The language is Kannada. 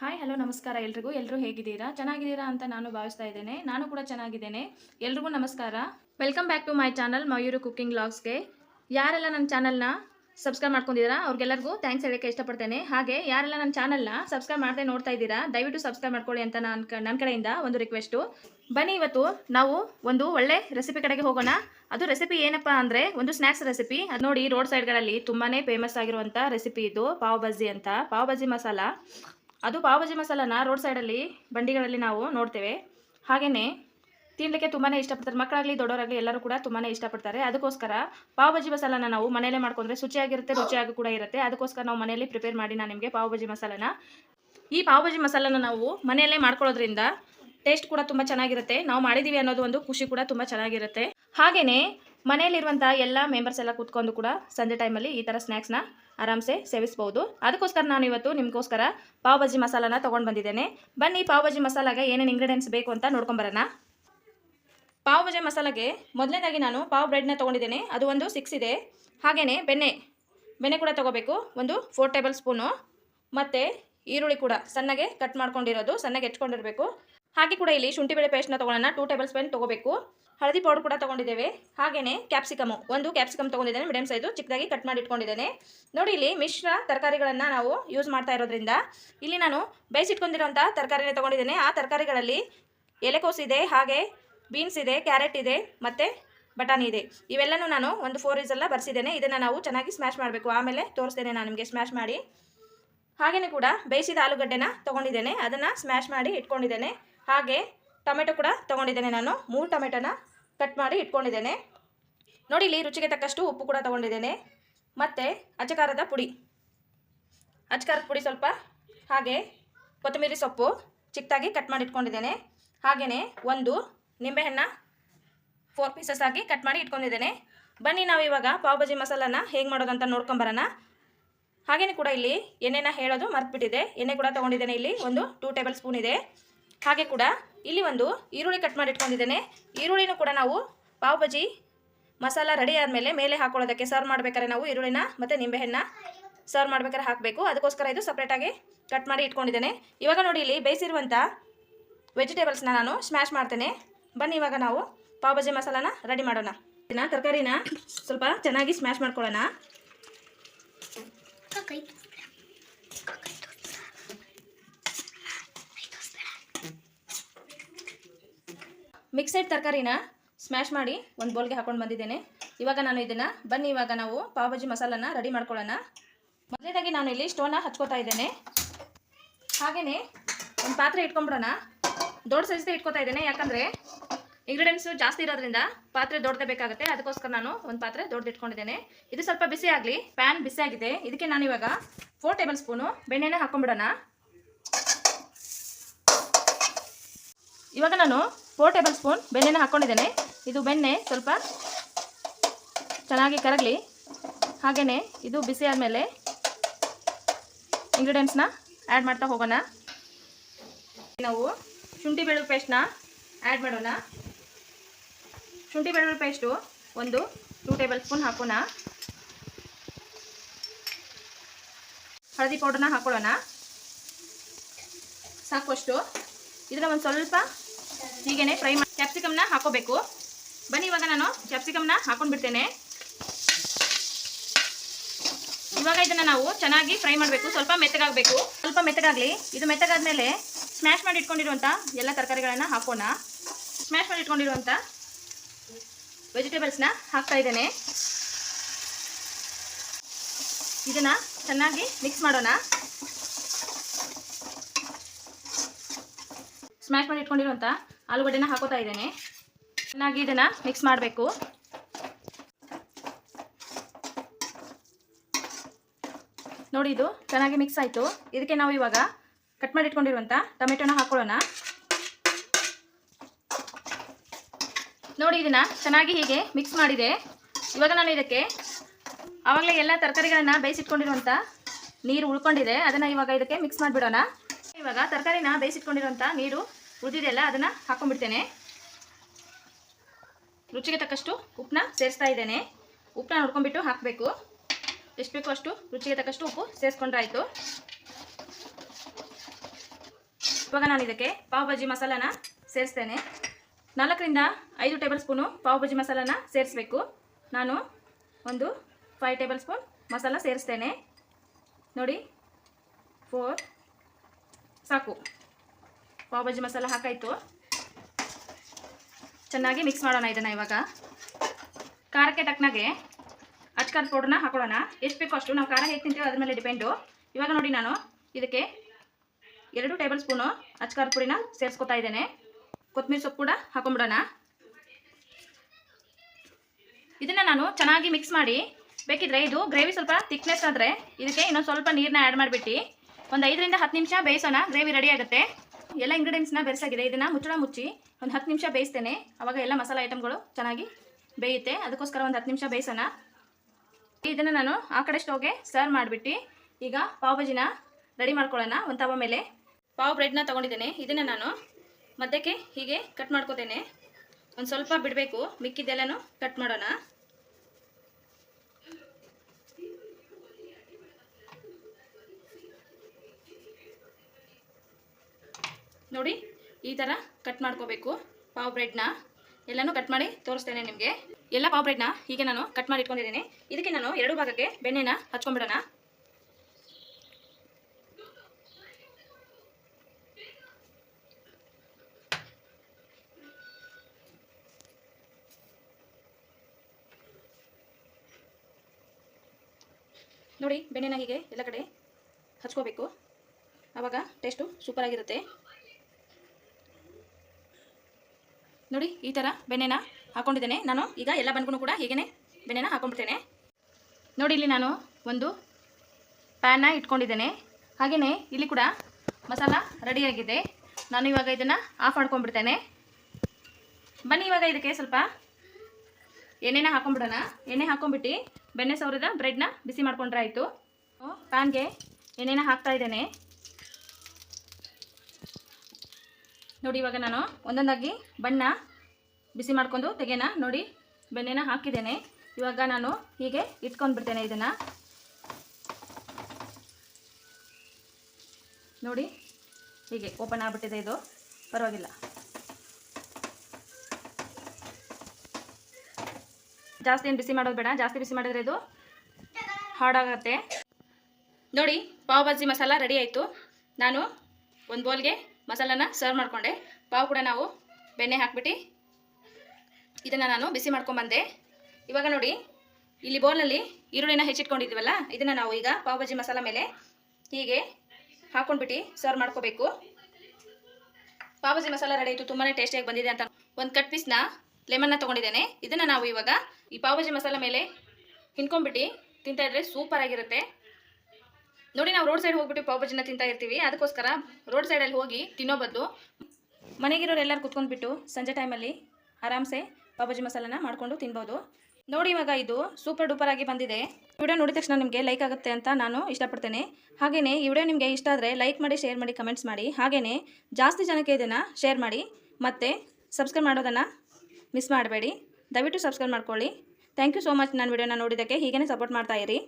ಹಾಯ್ ಹಲೋ ನಮಸ್ಕಾರ ಎಲ್ರಿಗೂ. ಎಲ್ಲರೂ ಹೇಗಿದ್ದೀರಾ? ಚೆನ್ನಾಗಿದ್ದೀರಾ ಅಂತ ನಾನು ಭಾವಿಸ್ತಾ ಇದ್ದೇನೆ. ನಾನು ಕೂಡ ಚೆನ್ನಾಗಿದ್ದೇನೆ. ಎಲ್ರಿಗೂ ನಮಸ್ಕಾರ. Welcome back to my channel Mayuru cooking ಲಾಗ್ಸ್ಗೆ ಯಾರೆಲ್ಲ ನನ್ನ ಚಾನಲ್ನ ಸಬ್ಸ್ಕ್ರೈಬ್ ಮಾಡ್ಕೊಂಡಿದ್ದೀರಾ? ಅವ್ರಿಗೆಲ್ಲರಿಗೂ ಥ್ಯಾಂಕ್ಸ್ ಹೇಳೋಕ್ಕೆ ಇಷ್ಟಪಡ್ತೇನೆ. ಹಾಗೆ, ಯಾರೆಲ್ಲ ನನ್ನ ಚಾನಲ್ನ ಸಬ್ಸ್ಕ್ರೈಬ್ ಮಾಡದೆ ನೋಡ್ತಾ ಇದ್ದೀರಾ? ದಯವಿಟ್ಟು ಸಬ್ಸ್ಕ್ರೈಬ್ ಮಾಡ್ಕೊಳ್ಳಿ ಅಂತ ನಾನು ನನ್ನ ಕಡೆಯಿಂದ ಒಂದು ರಿಕ್ವೆಸ್ಟು ಬನ್ನಿ, ಇವತ್ತು ನಾವು ಒಂದು ಒಳ್ಳೆ ರೆಸಿಪಿ ಕಡೆಗೆ ಹೋಗೋಣ. ಅದು ರೆಸಿಪಿ ಏನಪ್ಪ ಅಂದರೆ, ಒಂದು ಸ್ನ್ಯಾಕ್ಸ್ ರೆಸಿಪಿ ಅದು ನೋಡಿ ರೋಡ್ ಸೈಡ್ಗಳಲ್ಲಿ ತುಂಬಾ ಫೇಮಸ್ ಆಗಿರುವಂಥ ರೆಸಿಪಿ ಇದು, ಪಾವ್ ಬಜ್ಜಿ ಅಂತ. ಪಾವ್ ಬಜ್ಜಿ ಮಸಾಲ. ಅದು ಪಾವ್ ಬಜ್ಜಿ ಮಸಾಲನ ರೋಡ್ ಸೈಡಲ್ಲಿ ಬಂಡಿಗಳಲ್ಲಿ ನಾವು ನೋಡ್ತೇವೆ. ಹಾಗೆಯೇ ತಿನ್ನಲಿಕ್ಕೆ ತುಂಬಾ ಇಷ್ಟಪಡ್ತಾರೆ. ಮಕ್ಕಳಾಗಲಿ ದೊಡ್ಡವರಾಗಲಿ ಎಲ್ಲರೂ ಕೂಡ ತುಂಬಾ ಇಷ್ಟಪಡ್ತಾರೆ. ಅದಕ್ಕೋಸ್ಕರ ಪಾವ್ ಭಾಜಿ ಮಸಾಲನ ನಾವು ಮನೆಯಲ್ಲೇ ಮಾಡ್ಕೊಂಡ್ರೆ ಶುಚಿಯಾಗಿರುತ್ತೆ, ರುಚಿಯಾಗಿ ಕೂಡ ಇರುತ್ತೆ. ಅದಕ್ಕೋಸ್ಕರ ನಾವು ಮನೆಯಲ್ಲಿ ಪ್ರಿಪೇರ್ ಮಾಡಿ ನಾನು ನಿಮಗೆ ಪಾವ್ ಭಾಜಿ ಮಸಾಲನ. ಈ ಪಾವ್ ಭಾಜಿ ಮಸಾಲನ ನಾವು ಮನೆಯಲ್ಲೇ ಮಾಡ್ಕೊಳ್ಳೋದ್ರಿಂದ ಟೇಸ್ಟ್ ಕೂಡ ತುಂಬ ಚೆನ್ನಾಗಿರುತ್ತೆ. ನಾವು ಮಾಡಿದ್ದೀವಿ ಅನ್ನೋದು ಒಂದು ಖುಷಿ ಕೂಡ ತುಂಬ ಚೆನ್ನಾಗಿರುತ್ತೆ. ಹಾಗೆಯೇ ಮನೆಯಲ್ಲಿರುವಂಥ ಎಲ್ಲ ಮೆಂಬರ್ಸ್ ಎಲ್ಲ ಕೂತ್ಕೊಂಡು ಕೂಡ ಸಂಜೆ ಟೈಮಲ್ಲಿ ಈ ಥರ ಸ್ನ್ಯಾಕ್ಸ್ನ ಆರಾಮ್ಸೆ ಸೇವಿಸ್ಬೋದು. ಅದಕ್ಕೋಸ್ಕರ ನಾನು ಇವತ್ತು ನಿಮಗೋಸ್ಕರ ಪಾವ್ ಬಜ್ಜಿ ಮಸಾಲನ ತೊಗೊಂಡು ಬಂದಿದ್ದೇನೆ. ಬನ್ನಿ ಪಾವ್ ಬಜ್ಜಿ ಮಸಾಲಾಗ ಏನೇನು ಇಂಗ್ರೀಡಿಯೆಂಟ್ಸ್ ಬೇಕು ಅಂತ ನೋಡ್ಕೊಂಬರೋಣ ಪಾವ್ ಬಜ್ಜಿ ಮಸಾಲಾಗೆ ಮೊದಲನೇದಾಗಿ ನಾನು ಪಾವ್ ಬ್ರೆಡ್ನ ತೊಗೊಂಡಿದ್ದೇನೆ. ಅದು ಒಂದು ಸಿಕ್ಸ್ ಇದೆ. ಹಾಗೆಯೇ ಬೆಣ್ಣೆ. ಬೆಣ್ಣೆ ಕೂಡ ತೊಗೋಬೇಕು. ಒಂದು ಫೋರ್ ಟೇಬಲ್ ಸ್ಪೂನು ಮತ್ತು ಈರುಳ್ಳಿ ಕೂಡ ಸಣ್ಣಗೆ ಕಟ್ ಮಾಡ್ಕೊಂಡಿರೋದು, ಸಣ್ಣಗೆ ಹೆಚ್ಕೊಂಡಿರಬೇಕು. ಹಾಗೆ ಕೂಡ ಇಲ್ಲಿ ಶುಂಠಿ ಬೆಳೆ ಪೇಸ್ಟ್ನ ತೊಗೊಳ್ಳೋಣ ಟೂ ಟೇಬಲ್ ಸ್ಪೂನ್ ತೊಗೋಬೇಕು. ಹಳದಿ ಪೌಡರ್ ಕೂಡ ತೊಗೊಂಡಿದ್ದೇವೆ. ಹಾಗೆಯೇ ಕ್ಯಾಪ್ಸಿಕಮು ಒಂದು ಕ್ಯಾಪ್ಸಿಕಮ್ ತೊಗೊಂಡಿದ್ದೇನೆ ಮೀಡಿಯಮ್ ಸೈಜು ಚಿಕ್ಕದಾಗಿ ಕಟ್ ಮಾಡಿ ಇಟ್ಕೊಂಡಿದ್ದೇನೆ. ನೋಡಿ ಇಲ್ಲಿ ಮಿಶ್ರ ತರಕಾರಿಗಳನ್ನು ನಾವು ಯೂಸ್ ಮಾಡ್ತಾ ಇರೋದ್ರಿಂದ ಇಲ್ಲಿ ನಾನು ಬೇಯಿಸಿಟ್ಕೊಂಡಿರೋಂಥ ತರಕಾರಿನೇ ತೊಗೊಂಡಿದ್ದೇನೆ. ಆ ತರಕಾರಿಗಳಲ್ಲಿ ಎಲೆಕೋಸು ಇದೆ, ಹಾಗೆ ಬೀನ್ಸ್ ಇದೆ ಕ್ಯಾರೆಟ್ ಇದೆ, ಮತ್ತು ಬಟಾಣಿ ಇದೆ. ಇವೆಲ್ಲನೂ ನಾನು ಒಂದು ಫೋರ್ ಎಲ್ಲ ಬರ್ಸಿದ್ದೇನೆ. ಇದನ್ನು ನಾವು ಚೆನ್ನಾಗಿ ಸ್ಮ್ಯಾಶ್ ಮಾಡಬೇಕು. ಆಮೇಲೆ ತೋರಿಸ್ತೇನೆ ನಾನು ನಿಮಗೆ ಸ್ಮ್ಯಾಶ್ ಮಾಡಿ. ಹಾಗೆಯೇ ಕೂಡ ಬೇಯಿಸಿದ ಆಲೂಗಡ್ಡೆನ ತೊಗೊಂಡಿದ್ದೇನೆ. ಅದನ್ನು ಸ್ಮ್ಯಾಶ್ ಮಾಡಿ ಇಟ್ಕೊಂಡಿದ್ದೇನೆ. ಹಾಗೆ ಟೊಮೆಟೊ ಕೂಡ ತೊಗೊಂಡಿದ್ದೇನೆ ನಾನು. ಮೂರು ಟೊಮೆಟೊನ ಕಟ್ ಮಾಡಿ ಇಟ್ಕೊಂಡಿದ್ದೇನೆ. ನೋಡಿ ಇಲ್ಲಿ ರುಚಿಗೆ ತಕ್ಕಷ್ಟು ಉಪ್ಪು ಕೂಡ ತೊಗೊಂಡಿದ್ದೇನೆ. ಮತ್ತು ಅಚ್ಚಕಾರದ ಪುಡಿ. ಅಚ್ಚಕಾರದ ಪುಡಿ ಸ್ವಲ್ಪ ಹಾಗೆ ಕೊತ್ತಂಬರಿ ಸೊಪ್ಪು ಚಿಕ್ಕದಾಗಿ ಕಟ್ ಮಾಡಿ ಇಟ್ಕೊಂಡಿದ್ದೇನೆ. ಹಾಗೆಯೇ ಒಂದು ನಿಂಬೆಹಣ್ಣ ಫೋರ್ ಪೀಸಸ್ ಆಗಿ ಕಟ್ ಮಾಡಿ ಇಟ್ಕೊಂಡಿದ್ದೇನೆ. ಬನ್ನಿ ನಾವು ಇವಾಗ ಪಾವ್ ಭಾಜಿ ಮಸಾಲನ ಹೇಗೆ ಮಾಡೋದಂತ ನೋಡ್ಕೊಂಬರೋಣ ಹಾಗೆಯೇ ಕೂಡ ಇಲ್ಲಿ ಎಣ್ಣೆನ ಹೇಳೋದು ಮರ್ತ್ಬಿಟ್ಟಿದೆ. ಎಣ್ಣೆ ಕೂಡ ತೊಗೊಂಡಿದ್ದೇನೆ ಇಲ್ಲಿ. ಒಂದು ಟೂ ಟೇಬಲ್ ಸ್ಪೂನ್ ಇದೆ. ಹಾಗೆ ಕೂಡ ಇಲ್ಲಿ ಒಂದು ಈರುಳ್ಳಿ ಕಟ್ ಮಾಡಿ ಇಟ್ಕೊಂಡಿದ್ದೇನೆ ಈರುಳ್ಳಿನೂ ಕೂಡ ನಾವು ಪಾವ್ ಬಜಿ ಮಸಾಲ ರೆಡಿ ಆದಮೇಲೆ ಮೇಲೆ ಹಾಕೊಳ್ಳೋದಕ್ಕೆ ಸರ್ವ್ ಮಾಡ್ಬೇಕಾದ್ರೆ ನಾವು ಈರುಳ್ಳಿನ ಮತ್ತು ನಿಂಬೆಹಣ್ಣ ಸರ್ವ್ ಮಾಡ್ಬೇಕಾದ್ರೆ ಹಾಕಬೇಕು. ಅದಕ್ಕೋಸ್ಕರ ಇದು ಸಪ್ರೇಟಾಗಿ ಕಟ್ ಮಾಡಿ ಇಟ್ಕೊಂಡಿದ್ದೇನೆ. ಇವಾಗ ನೋಡಿ ಇಲ್ಲಿ ಬೇಯಿಸಿರುವಂಥ ವೆಜಿಟೇಬಲ್ಸ್ನ ನಾನು ಸ್ಮ್ಯಾಶ್ ಮಾಡ್ತೇನೆ. ಬನ್ನಿ ಇವಾಗ ನಾವು ಪಾವ್ ಬಜಿ ಮಸಾಲಾನ ರೆಡಿ ಮಾಡೋಣ. ತರಕಾರಿನ ಸ್ವಲ್ಪ ಚೆನ್ನಾಗಿ ಸ್ಮ್ಯಾಶ್ ಮಾಡ್ಕೊಳ್ಳೋಣ. ಮಿಕ್ಸೆಡ್ ತರಕಾರಿನ ಸ್ಮ್ಯಾಶ್ ಮಾಡಿ ಒಂದು ಬೋಲ್ಗೆ ಹಾಕೊಂಡು ಬಂದಿದ್ದೇನೆ. ಇವಾಗ ನಾನು ಇದನ್ನು ಬನ್ನಿ, ಇವಾಗ ನಾವು ಪಾವ್ ಭಾಜಿ ಮಸಾಲನ ರೆಡಿ ಮಾಡ್ಕೊಳ್ಳೋಣ. ಮೊದಲನೇದಾಗಿ ನಾನು ಇಲ್ಲಿ ಸ್ಟೋನ ಹಚ್ಕೋತಾ ಇದ್ದೇನೆ. ಹಾಗೆಯೇ ಒಂದು ಪಾತ್ರೆ ಇಟ್ಕೊಂಬಿಡೋಣ ದೊಡ್ಡ ಸೈಜ್ದೇ ಇಟ್ಕೋತಾ ಇದ್ದೇನೆ. ಯಾಕಂದರೆ ಇಂಗ್ರೀಡಿಯೆಂಟ್ಸು ಜಾಸ್ತಿ ಇರೋದ್ರಿಂದ ಪಾತ್ರೆ ದೊಡ್ಡದೇ ಬೇಕಾಗುತ್ತೆ. ಅದಕ್ಕೋಸ್ಕರ ನಾನು ಒಂದು ಪಾತ್ರೆ ದೊಡ್ಡದು ಇಟ್ಕೊಂಡಿದ್ದೇನೆ. ಇದು ಸ್ವಲ್ಪ ಬಿಸಿ ಆಗಲಿ ಪ್ಯಾನ್ ಬಿಸಿ ಆಗಿದೆ. ಇದಕ್ಕೆ ನಾನು ಇವಾಗ ಫೋರ್ ಟೇಬಲ್ ಸ್ಪೂನು ಬೆಣ್ಣೆನ ಹಾಕೊಂಡ್ಬಿಡೋಣ. ಇವಾಗ ನಾನು ಫೋರ್ ಟೇಬಲ್ ಸ್ಪೂನ್ ಬೆಣ್ಣೆನ ಹಾಕ್ಕೊಂಡಿದ್ದೇನೆ ಇದು ಬೆಣ್ಣೆ ಸ್ವಲ್ಪ ಚೆನ್ನಾಗಿ ಕರಗಲಿ. ಹಾಗೆಯೇ ಇದು ಬಿಸಿ ಆದಮೇಲೆ ಇಂಗ್ರೀಡಿಯೆಂಟ್ಸ್ನ ಆ್ಯಡ್ ಮಾಡ್ತಾ ಹೋಗೋಣ. ನಾವು ಶುಂಠಿ ಬೆಳ್ಳುಳ್ಳಿ ಪೇಸ್ಟ್ನ ಆ್ಯಡ್ ಮಾಡೋಣ. ಶುಂಠಿ ಬೆಳ್ಳುಳ್ಳಿ ಪೇಸ್ಟು ಒಂದು ಟೂ ಟೇಬಲ್ ಸ್ಪೂನ್ ಹಾಕೋಣ. ಹಳದಿ ಪೌಡರ್ನ ಹಾಕೊಳ್ಳೋಣ. ಸಾಕಷ್ಟು ಇದನ್ನ ಒಂದು ಸ್ವಲ್ಪ ಹೀಗೇನೆ ಫ್ರೈ ಮಾಡಿ ಕ್ಯಾಪ್ಸಿಕಮ್ನ ಹಾಕೋಬೇಕು. ಬನ್ನಿ, ಇವಾಗ ನಾನು ಕ್ಯಾಪ್ಸಿಕಮ್ನ ಹಾಕೊಂಡ್ಬಿಡ್ತೇನೆ ಇವಾಗ ಇದನ್ನು ನಾವು ಚೆನ್ನಾಗಿ ಫ್ರೈ ಮಾಡಬೇಕು. ಸ್ವಲ್ಪ ಮೆತ್ತಗಾಗಬೇಕು. ಸ್ವಲ್ಪ ಮೆತ್ತಗಾಗಲಿ. ಇದು ಮೆತ್ತಗಾದ ಮೇಲೆ ಸ್ಮ್ಯಾಶ್ ಮಾಡಿ ಇಟ್ಕೊಂಡಿರುವಂಥ ಎಲ್ಲ ತರಕಾರಿಗಳನ್ನು ಹಾಕೋಣ. ಸ್ಮ್ಯಾಶ್ ಮಾಡಿ ಇಟ್ಕೊಂಡಿರುವಂಥ ವೆಜಿಟೇಬಲ್ಸ್ನ ಹಾಕ್ತಾ ಇದ್ದೇನೆ. ಇದನ್ನು ಚೆನ್ನಾಗಿ ಮಿಕ್ಸ್ ಮಾಡೋಣ. ಸ್ಮ್ಯಾಶ್ ಮಾಡಿ ಇಟ್ಕೊಂಡಿರುವಂಥ ಆಲೂಗಡ್ಡೆನ ಹಾಕೋತಾ ಇದ್ದೇನೆ. ಚೆನ್ನಾಗಿ ಇದನ್ನು ಮಿಕ್ಸ್ ಮಾಡಬೇಕು. ನೋಡಿ ಇದು ಚೆನ್ನಾಗಿ ಮಿಕ್ಸ್ ಆಯಿತು. ಇದಕ್ಕೆ ನಾವು ಇವಾಗ ಕಟ್ ಮಾಡಿ ಇಟ್ಕೊಂಡಿರುವಂಥ ಟೊಮೆಟೊನ ಹಾಕೊಳ್ಳೋಣ. ನೋಡಿ ಇದನ್ನು ಚೆನ್ನಾಗಿ ಹೀಗೆ ಮಿಕ್ಸ್ ಮಾಡಿದೆ. ಇವಾಗ ನಾನು ಇದಕ್ಕೆ ಆವಾಗಲೇ ಎಲ್ಲ ತರಕಾರಿಗಳನ್ನ ಬೇಯಿಸಿಟ್ಕೊಂಡಿರುವಂಥ ನೀರು ಉಳ್ಕೊಂಡಿದೆ. ಅದನ್ನು ಇವಾಗ ಇದಕ್ಕೆ ಮಿಕ್ಸ್ ಮಾಡಿಬಿಡೋಣ. ಇವಾಗ ತರಕಾರಿನ ಬೇಯಿಸಿಟ್ಕೊಂಡಿರುವಂಥ ನೀರು ಉಳಿದಿದೆಯಲ್ಲ, ಅದನ್ನು ಹಾಕೊಂಡ್ಬಿಡ್ತೇನೆ. ರುಚಿಗೆ ತಕ್ಕಷ್ಟು ಉಪ್ಪನ್ನ ಸೇರಿಸ್ತಾ ಇದ್ದೇನೆ. ಉಪ್ಪನ್ನ ನೋಡ್ಕೊಂಡ್ಬಿಟ್ಟು ಹಾಕಬೇಕು. ಎಷ್ಟು ಬೇಕೋ ಅಷ್ಟು ರುಚಿಗೆ ತಕ್ಕಷ್ಟು ಉಪ್ಪು ಸೇರಿಸ್ಕೊಂಡ್ರಾಯಿತು. ಇವಾಗ ನಾನು ಇದಕ್ಕೆ ಪಾವ್ ಭಾಜಿ ಮಸಾಲಾನ ಸೇರಿಸ್ತೇನೆ. ನಾಲ್ಕರಿಂದ ಐದು ಟೇಬಲ್ ಸ್ಪೂನು ಪಾವ್ ಭಾಜಿ ಮಸಾಲಾನ ಸೇರಿಸ್ಬೇಕು. ನಾನು ಒಂದು ಫೈವ್ ಟೇಬಲ್ ಸ್ಪೂನ್ ಮಸಾಲ ಸೇರಿಸ್ತೇನೆ. ನೋಡಿ ಫೋರ್ ಸಾಕು. ಪಾವ್ ಬಾಜಿ ಮಸಾಲ ಹಾಕಾಯಿತು. ಚೆನ್ನಾಗಿ ಮಿಕ್ಸ್ ಮಾಡೋಣ ಇದನ್ನು ಇವಾಗ. ಖಾರಕ್ಕೆ ತಕ್ಕನಾಗೆ ಅಚ್ಕಾರದ ಪೌಡ್ರನ್ನ ಹಾಕೊಳ್ಳೋಣ. ಎಷ್ಟು ಬೇಕೋ ಅಷ್ಟು. ನಾವು ಖಾರ ಹೇಗೆ ತಿಂತೀವೋ ಅದ್ರ ಮೇಲೆ ಡಿಪೆಂಡು ಇವಾಗ ನೋಡಿ ನಾನು ಇದಕ್ಕೆ ಎರಡು ಟೇಬಲ್ ಸ್ಪೂನು ಅಚ್ಕಾರದ ಪುಡಿನ ಸೇರಿಸ್ಕೊತಾ ಇದ್ದೇನೆ. ಕೊತ್ತಂಬರಿ ಸೊಪ್ಪು ಕೂಡ ಹಾಕೊಂಡ್ಬಿಡೋಣ. ಇದನ್ನು ನಾನು ಚೆನ್ನಾಗಿ ಮಿಕ್ಸ್ ಮಾಡಿ. ಬೇಕಿದ್ರೆ ಇದು ಗ್ರೇವಿ ಸ್ವಲ್ಪ ತಿಕ್ನೆಸ್ ಆದರೆ ಇದಕ್ಕೆ ಇನ್ನೊಂದು ಸ್ವಲ್ಪ ನೀರನ್ನ ಆ್ಯಡ್ ಮಾಡಿಬಿಟ್ಟು ಒಂದು ಐದರಿಂದ ಹತ್ತು ನಿಮಿಷ ಬೇಯಿಸೋಣ. ಗ್ರೇವಿ ರೆಡಿ ಆಗುತ್ತೆ. ಎಲ್ಲ ಇಂಗ್ರೀಡಿಯೆಂಟ್ಸ್ನ ಬೆರೆಸಾಗಿದೆ. ಇದನ್ನು ಮುಚ್ಚಳ ಮುಚ್ಚಿ ಒಂದು ಹತ್ತು ನಿಮಿಷ ಬೇಯಿಸ್ತೇನೆ. ಅವಾಗ ಎಲ್ಲ ಮಸಾಲೆ ಐಟಮ್ಗಳು ಚೆನ್ನಾಗಿ ಬೇಯುತ್ತೆ. ಅದಕ್ಕೋಸ್ಕರ ಒಂದು ಹತ್ತು ನಿಮಿಷ ಬೇಯಿಸೋಣ. ಇದನ್ನು ನಾನು ಆ ಕಡೆ ಸ್ಟೋಗೆ ಸರ್ವ್ ಮಾಡಿಬಿಟ್ಟು ಈಗ ಪಾವ್ ಭಾಜಿನ ರೆಡಿ ಮಾಡ್ಕೊಳ್ಳೋಣ. ಒಂದು ತವ ಮೇಲೆ ಪಾವ್ ಬ್ರೆಡ್ನ ತೊಗೊಂಡಿದ್ದೇನೆ. ಇದನ್ನು ನಾನು ಮಧ್ಯಕ್ಕೆ ಹೀಗೆ ಕಟ್ ಮಾಡ್ಕೋತೇನೆ. ಒಂದು ಸ್ವಲ್ಪ ಬಿಡಬೇಕು. ಮಿಕ್ಕಿದ್ದೆಲ್ಲನೂ ಕಟ್ ಮಾಡೋಣ. ನೋಡಿ, ಈ ಥರ ಕಟ್ ಮಾಡ್ಕೋಬೇಕು ಪಾವ್ ಬ್ರೆಡ್ನ. ಎಲ್ಲನೂ ಕಟ್ ಮಾಡಿ ತೋರಿಸ್ತೇನೆ ನಿಮಗೆ. ಎಲ್ಲ ಪಾವ್ ಬ್ರೆಡ್ನ ಹೀಗೆ ನಾನು ಕಟ್ ಮಾಡಿ ಇಟ್ಕೊಂಡಿದ್ದೀನಿ. ಇದಕ್ಕೆ ನಾನು ಎರಡು ಭಾಗಕ್ಕೆ ಬೆಣ್ಣೆನ ಹಚ್ಕೊಂಡ್ಬಿಡೋಣ. ನೋಡಿ, ಬೆಣ್ಣೆನ ಹೀಗೆ ಎಲ್ಲ ಕಡೆ ಹಚ್ಕೋಬೇಕು. ಆವಾಗ ಟೇಸ್ಟು ಸೂಪರಾಗಿರುತ್ತೆ. ನೋಡಿ, ಈ ಥರ ಬೆಣ್ಣೆನ ಹಾಕೊಂಡಿದ್ದೇನೆ. ನಾನು ಈಗ ಎಲ್ಲ ಬನ್ಗೂ ಕೂಡ ಹೀಗೇ ಬೆಣ್ಣೆನ ಹಾಕೊಂಡ್ಬಿಡ್ತೇನೆ. ನೋಡಿ, ಇಲ್ಲಿ ನಾನು ಒಂದು ಪ್ಯಾನ್ನ ಇಟ್ಕೊಂಡಿದ್ದೇನೆ. ಹಾಗೆಯೇ ಇಲ್ಲಿ ಕೂಡ ಮಸಾಲ ರೆಡಿಯಾಗಿದೆ ನಾನು ಇವಾಗ ಇದನ್ನು ಆಫ್ ಮಾಡ್ಕೊಂಡ್ಬಿಡ್ತೇನೆ. ಬನ್ನಿ, ಇವಾಗ ಇದಕ್ಕೆ ಸ್ವಲ್ಪ ಎಣ್ಣೆನ ಹಾಕೊಂಡ್ಬಿಡೋಣ. ಎಣ್ಣೆ ಹಾಕೊಂಡ್ಬಿಟ್ಟು ಬೆಣ್ಣೆ ಸೌರದ ಬ್ರೆಡ್ನ ಬಿಸಿ ಮಾಡ್ಕೊಂಡ್ರೆ ಆಯಿತು. ಪ್ಯಾನ್ಗೆ ಎಣ್ಣೆನ ಹಾಕ್ತಾ ಇದ್ದೇನೆ. ನೋಡಿ ಇವಾಗ ನಾನು ಒಂದೊಂದಾಗಿ ಬಣ್ಣ ಬಿಸಿ ಮಾಡ್ಕೊಂಡು ತೆಗೆನ ನೋಡಿ, ಬೆಣ್ಣೆನ ಹಾಕಿದ್ದೇನೆ. ಇವಾಗ ನಾನು ಹೀಗೆ ಇಟ್ಕೊಂಡ್ಬಿಡ್ತೇನೆ ಇದನ್ನು. ನೋಡಿ, ಹೀಗೆ ಓಪನ್ ಆಗಿಬಿಟ್ಟಿದೆ ಇದು. ಪರವಾಗಿಲ್ಲ. ಜಾಸ್ತಿ ಏನು ಬಿಸಿ ಮಾಡೋದು ಬೇಡ. ಜಾಸ್ತಿ ಬಿಸಿ ಮಾಡಿದ್ರೆ ಇದು ಹಾಡಾಗತ್ತೆ. ನೋಡಿ, ಪಾವ್ ಭಾಜಿ ಮಸಾಲ ರೆಡಿ ಆಯಿತು. ನಾನು ಒಂದು ಬೌಲ್ಗೆ ಮಸಾಲಾನ ಸರ್ವ್ ಮಾಡಿಕೊಂಡೆ. ಪಾವ್ ಕೂಡ ನಾವು ಬೆಣ್ಣೆ ಹಾಕ್ಬಿಟ್ಟು ಇದನ್ನು ನಾನು ಬಿಸಿ ಮಾಡ್ಕೊಂಬಂದೆ. ಇವಾಗ ನೋಡಿ, ಇಲ್ಲಿ ಬೌಲ್ನಲ್ಲಿ ಈರುಳ್ಳಿನ ಹೆಚ್ಚಿಟ್ಕೊಂಡಿದ್ದೀವಲ್ಲ, ಇದನ್ನು ನಾವು ಈಗ ಪಾವ್ ಭಾಜಿ ಮಸಾಲ ಮೇಲೆ ಹೀಗೆ ಹಾಕೊಂಡ್ಬಿಟ್ಟು ಸರ್ವ್ ಮಾಡ್ಕೋಬೇಕು. ಪಾವ್ ಭಾಜಿ ಮಸಾಲ ರೆಡಿ ಆಯಿತು ತುಂಬಾ ಟೇಸ್ಟಿಯಾಗಿ ಬಂದಿದೆ ಅಂತ ಒಂದು ಕಟ್ ಪೀಸ್ನ ಲೆಮನ್ನ ತೊಗೊಂಡಿದ್ದೇನೆ. ಇದನ್ನು ನಾವು ಇವಾಗ ಈ ಪಾವ್ ಭಾಜಿ ಮಸಾಲ ಮೇಲೆ ಹಿಂಡ್ಕೊಂಡ್ಬಿಟ್ಟು ತಿಂತಾ ಇದ್ರೆ ಸೂಪರ್ ಆಗಿರುತ್ತೆ. ನೋಡಿ ನಾವು ರೋಡ್ ಸೈಡ್ ಹೋಗ್ಬಿಟ್ಟು ಪಾವ್ ಭಾಜಿನ ತಿಂತಾ ಇರ್ತೀವಿ. ಅದಕ್ಕೋಸ್ಕರ ರೋಡ್ ಸೈಡಲ್ಲಿ ಹೋಗಿ ತಿನ್ನೋ ಬದಲು ಮನೆಗಿರೋರು ಎಲ್ಲರೂ ಕುತ್ಕೊಂಡ್ಬಿಟ್ಟು ಸಂಜೆ ಟೈಮಲ್ಲಿ ಆರಾಮ್ಸೆ ಪಾವ್ ಭಾಜಿ ಮಸಾಲನ ಮಾಡಿಕೊಂಡು ತಿನ್ಬೋದು. ನೋಡಿ ಇವಾಗ ಇದು ಸೂಪರ್ ಡೂಪರ್ ಆಗಿ ಬಂದಿದೆ. ವಿಡಿಯೋ ನೋಡಿದ ತಕ್ಷಣ ನಿಮಗೆ ಲೈಕ್ ಆಗುತ್ತೆ ಅಂತ ನಾನು ಇಷ್ಟಪಡ್ತೇನೆ. ಹಾಗೆಯೇ ಈ ವಿಡಿಯೋ ನಿಮಗೆ ಇಷ್ಟ ಆದರೆ ಲೈಕ್ ಮಾಡಿ ಶೇರ್ ಮಾಡಿ ಕಮೆಂಟ್ಸ್ ಮಾಡಿ. ಹಾಗೆಯೇ ಜಾಸ್ತಿ ಜನಕ್ಕೆ ಇದನ್ನು ಶೇರ್ ಮಾಡಿ. ಮತ್ತು ಸಬ್ಸ್ಕ್ರೈಬ್ ಮಾಡೋದನ್ನು ಮಿಸ್ ಮಾಡಬೇಡಿ. ದಯವಿಟ್ಟು ಸಬ್ಸ್ಕ್ರೈಬ್ ಮಾಡ್ಕೊಳ್ಳಿ. ಥ್ಯಾಂಕ್ ಯು ಸೋ ಮಚ್ ನಾನು ವಿಡಿಯೋನ ನೋಡಿದ್ದಕ್ಕೆ ಹೀಗೇ ಸಪೋರ್ಟ್ ಮಾಡ್ತಾಯಿರಿ